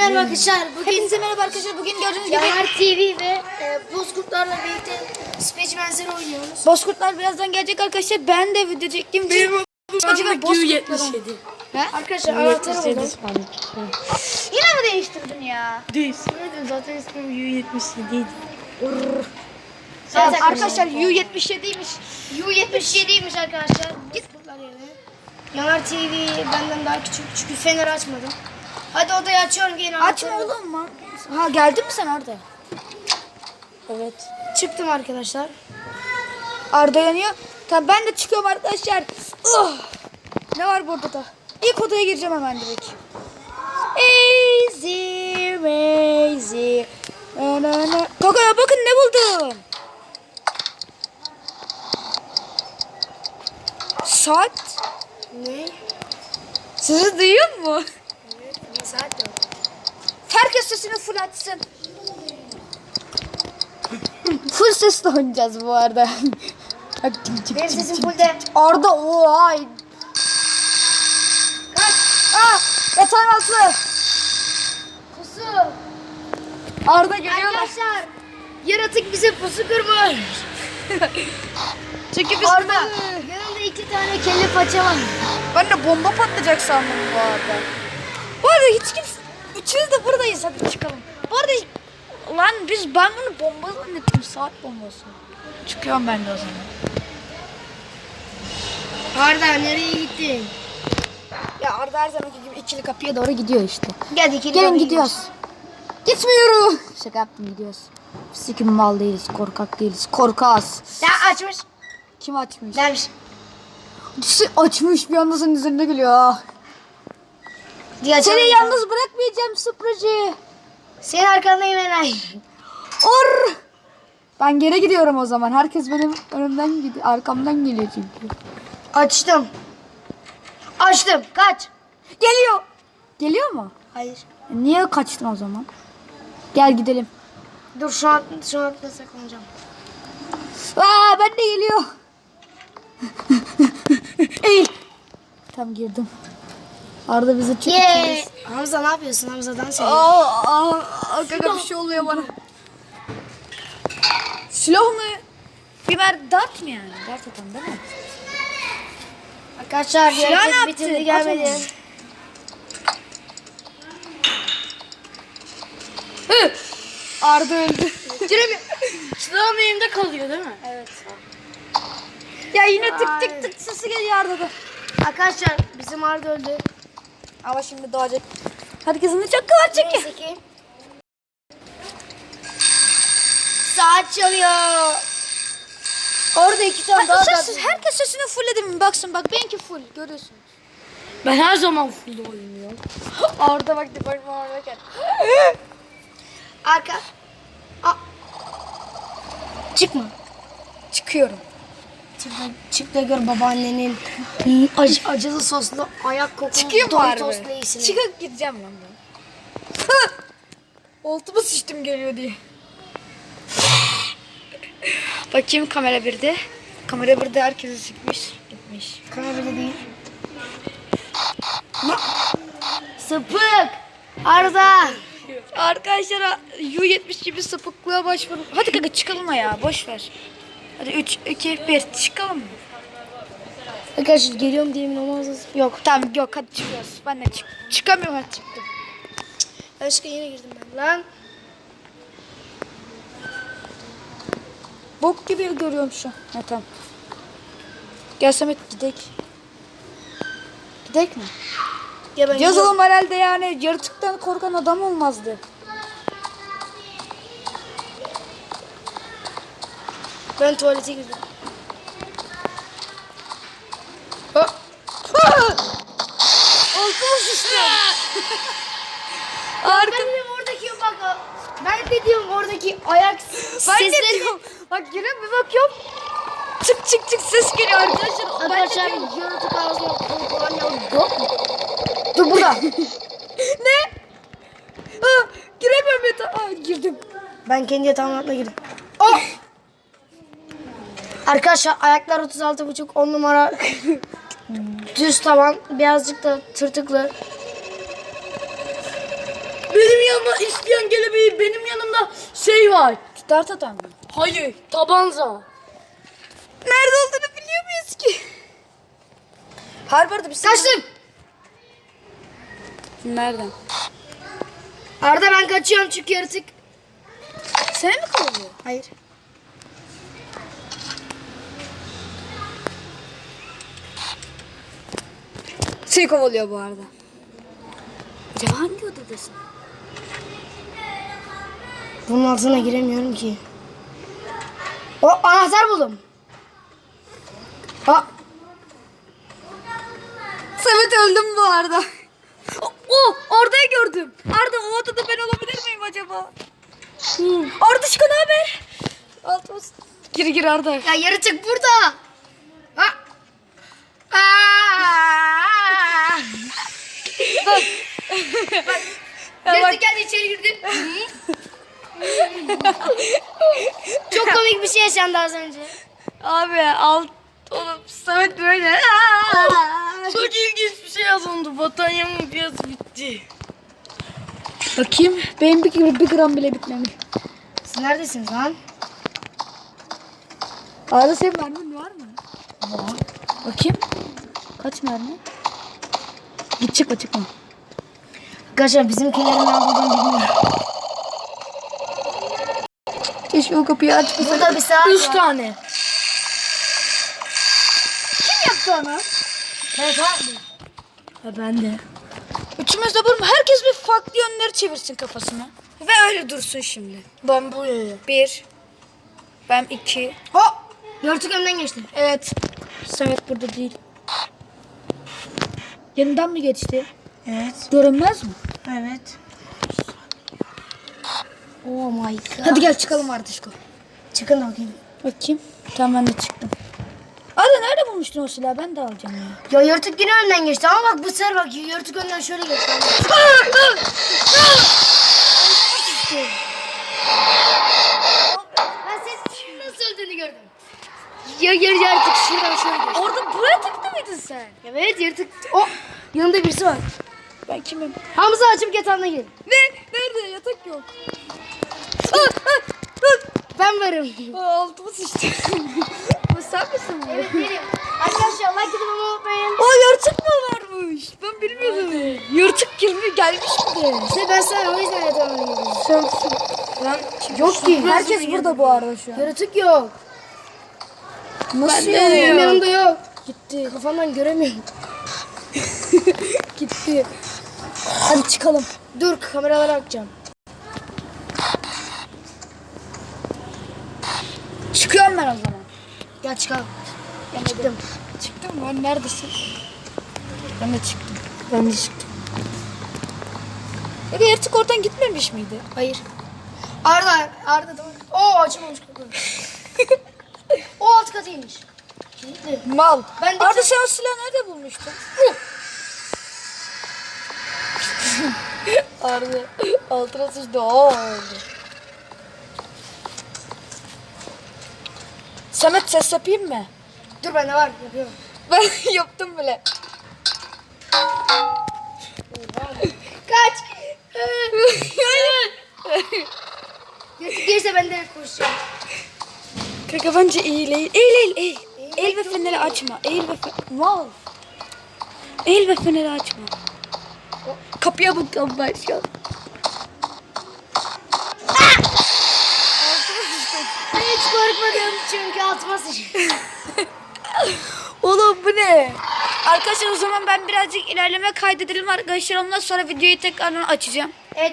merhaba arkadaşlar. Bugün Hepinize merhaba arkadaşlar. Bugün gördüğünüz gibi Yanar TV ve e, Bozkurtlarla birlikte Space Benzeri oynuyoruz. Bozkurtlar birazdan gelecek arkadaşlar. Ben de video çektiğim için acaba Bozkurtlarım. Ha? Arkadaşlar anahtarı buldum. Yine mi değiştirdin ya? Değiştirmedim zaten ismim U77 idi. Evet, arkadaşlar U77'ymiş. U77'ymiş arkadaşlar. Bozkurtlar yerine. Yanar TV benden daha küçük çünkü fener açmadım. Hadi odayı açıyorum gelin Açma anahtarı. oğlum lan. Ha geldin mi sen Arda? Evet. Çıktım arkadaşlar. Arda yanıyor. Tamam ben de çıkıyorum arkadaşlar. Oh! Ne var burada da? İlk odaya gireceğim hemen direkt. Easy, easy. Na, na, na. Kaka bakın ne buldum. Saat. Ne? Sizi duyuyor mu? Saat yok. Herkes sesini full açsın. full sesle oynayacağız bu arada. Benim sesim fullde. Arda oha. Kaç. Ah yatağın altı. Pusu. Arda geliyorlar. Arkadaşlar. Yaratık bize pusu kurmuş. Çünkü biz Arda. Yanımda iki tane kelle paça var. Ben de bomba patlayacak sandım bu arada. Bu arada hiç kimse... Üçümüz de buradayız hadi çıkalım. Bu arada... Lan biz ben bunu bomba zannettim saat bombası. Çıkıyorum ben de o zaman. Arda nereye gittin? Ya Arda her zamanki gibi ikili kapıya doğru gidiyor işte. Gel ikili Gelin gidiyoruz. Gitmiyorum. Şaka yaptım gidiyoruz. Sikim mal değiliz, korkak değiliz. Korkaz. Ya açmış. Kim açmış? İkisi açmış bir anda senin üzerine geliyor. Diye. Seni yalnız bırakmayacağım Sıpracı. Senin arkandayım Eray. Or. Ben geri gidiyorum o zaman. Herkes benim önümden gidiyor. Arkamdan geliyor çünkü. Açtım. Açtım. Kaç. Geliyor. Geliyor mu? Hayır. E, Niye kaçtın o zaman? Gel gidelim. Dur şu an şu an saklanacağım. Aa ben de geliyor. Eğil. Tam girdim. Arda bizi çok Ye. Hamza ne yapıyorsun? Hamza'dan seni. Aa, aa, aa, kanka bir şey oluyor bana. Silah mı? Biber dart mı yani? Dart atan değil mi? Arkadaşlar Silah ne yaptı? bitirdi gelmedi. Hı! Arda öldü. Direkt silahım elimde kalıyor değil mi? Evet. ya yine tık tık tık sesi geliyor Arda'da. Arkadaşlar bizim Arda öldü. Ama şimdi doğacak. Herkesin de çok çünkü. Neyse ki. Saat çalıyor. Orada iki tane daha Ses, tatlı. herkes sesini fullledi mi? Baksın bak benimki full. Görüyorsun. Ben her zaman full oynuyorum. Arda bak bak oradayken. Arka. Aa. Çıkma. Çıkıyorum. Çık da, çık da gör babaannenin ac- acılı soslu ayak kokulu Çıkıyor mu Doritos harbi? Lay'sini. Çıkıp gideceğim lan ben. Oltumu sıçtım geliyor diye. Bakayım kamera birde. Kamera birde herkesi sıkmış. Gitmiş. Kamera bile değil. Sıpık. Arda. Arkadaşlar U70 gibi sapıklığa başvurun. Hadi kanka çıkalım ya boş ver. Hadi 3, 2, 1 çıkalım mı? Arkadaşlar geliyorum diye emin olmazsınız. Yok tamam yok hadi çıkıyoruz. Ben de çık çıkamıyorum hadi çıktım. Başka yine girdim ben lan. Bok gibi görüyorum şu an. Ha tamam. Gel Samet gidek. Gidek mi? Ya ben Yazalım herhalde yani yaratıktan korkan adam olmazdı. Ben tuvalete girdim. Oltumu sıçtım. Ben de diyorum oradaki bak. Ben de diyorum oradaki ayak Ben sesleri. Bak giriyorum bir bakıyorum. Çık çık çık ses geliyor arkadaşlar. Ben Arkadaşlar yaratık ağzına anne yok? Dur burada. ne? Aa, giremiyorum yatağa. Aa, girdim. Ben kendi yatağımın altına girdim. Oh! Arkadaşlar ayaklar 36,5 10 numara düz tavan birazcık da tırtıklı. Benim Abi benim yanımda şey var. Dart atan mı? Hayır tabanca. Nerede olduğunu biliyor muyuz ki? Harbi arada biz... Kaçtım. Nereden? Arda ben kaçıyorum çünkü yaratık. Seni mi kovalıyor? Hayır. Seni kovalıyor bu arada. Acaba hangi odadasın? Bunun altına giremiyorum ki. O anahtar buldum. Ha, Samet öldüm bu arada. O, o orada gördüm. Arda o odada ben olabilir miyim acaba? Arda çıkan haber. Alt olsun. Gir gir Arda. ya yaratık burada. Ha. Aa! Bak. Yaratık geldi içeri girdi. Çok komik bir şey yaşandı az önce. Abi alt oğlum Samet böyle. Çok ilginç bir şey yazıldı. Batanyamın biraz bitti. Bakayım. Benim bir, bir gram bile bitmemiş. Siz neredesiniz lan? Arda senin mermin var mı? Var. Bakayım. Kaç mermi? Git çıkma çıkma. Arkadaşlar bizimkilerin ne olduğunu bilmiyorum. Keşke o kapıyı açmasaydım. Burada bir saat Üç var. tane. Kim yaptı onu? Evet abi. Ha ben de. Üçümüz de bunu herkes bir farklı yönleri çevirsin kafasını. Ve öyle dursun şimdi. Ben buraya. Bir. Ben iki. Ho! Yaratık önden geçti. Evet. Samet burada değil. Yanından mı geçti? Evet. Görünmez mi? Evet. Oh my god. Hadi gel çıkalım Ardışko. Çıkın da bakayım. Bakayım. Tamam ben de çıktım. Arda nerede bulmuştun o silahı? Ben de alacağım ya. Ya yaratık yine önden geçti ama bak bu sefer bak yaratık önden şöyle geçti. ben ses nasıl öldüğünü gördüm. Ya yaratık şuradan şöyle geçti. Orada buraya tıktı mıydın sen? Evet yaratık. O yanında birisi var. Ben kimim? Hamza açıp yatağına gir. Ne? Nerede? Yatak yok. Ben varım. Aa, altıma sıçtı. Bu sen misin bu? evet benim. Arkadaşlar like atıp ama unutmayın. Aa yırtık mı varmış? Ben bilmiyordum. Yırtık girmiş gelmiş bir de. İşte ben sana o yüzden yatağına girdim. Sen Lan yok ki. Herkes burada bu arada şu an. Yaratık yok. Nasıl Benim yanımda yok. Gitti. Kafamdan göremiyorum. Gitti. Hadi çıkalım. Dur kameralara bakacağım. Çıkıyorum ben o zaman. Gel çıkalım. Ben çıktım. Çıktın mı? Neredesin? Ben de çıktım. Ben de çıktım. Ya da yırtık oradan gitmemiş miydi? Hayır. Arda, Arda da Oo açılmamış kapı. o alt katıymış. Mal. Ben de Arda sen o silahı nerede bulmuştun? Arda altına sıçtı. Oo oldu. Samet ses yapayım mı? Dur bende var yapıyorum. Ben yaptım bile. Kaç. Yatık gelirse ben de koşacağım. Kanka bence eğil eğil. Eğil eğil eğil. Eğil ve feneri açma. Eğil ve feneri. Mal. Eğil ve feneri açma. Kapıya bakıyorum ben şu an. Ben hiç korkmadım çünkü altıma sıçıyor. Oğlum bu ne? Arkadaşlar o zaman ben birazcık ilerleme kaydedelim arkadaşlar. Ondan sonra videoyu tekrardan açacağım.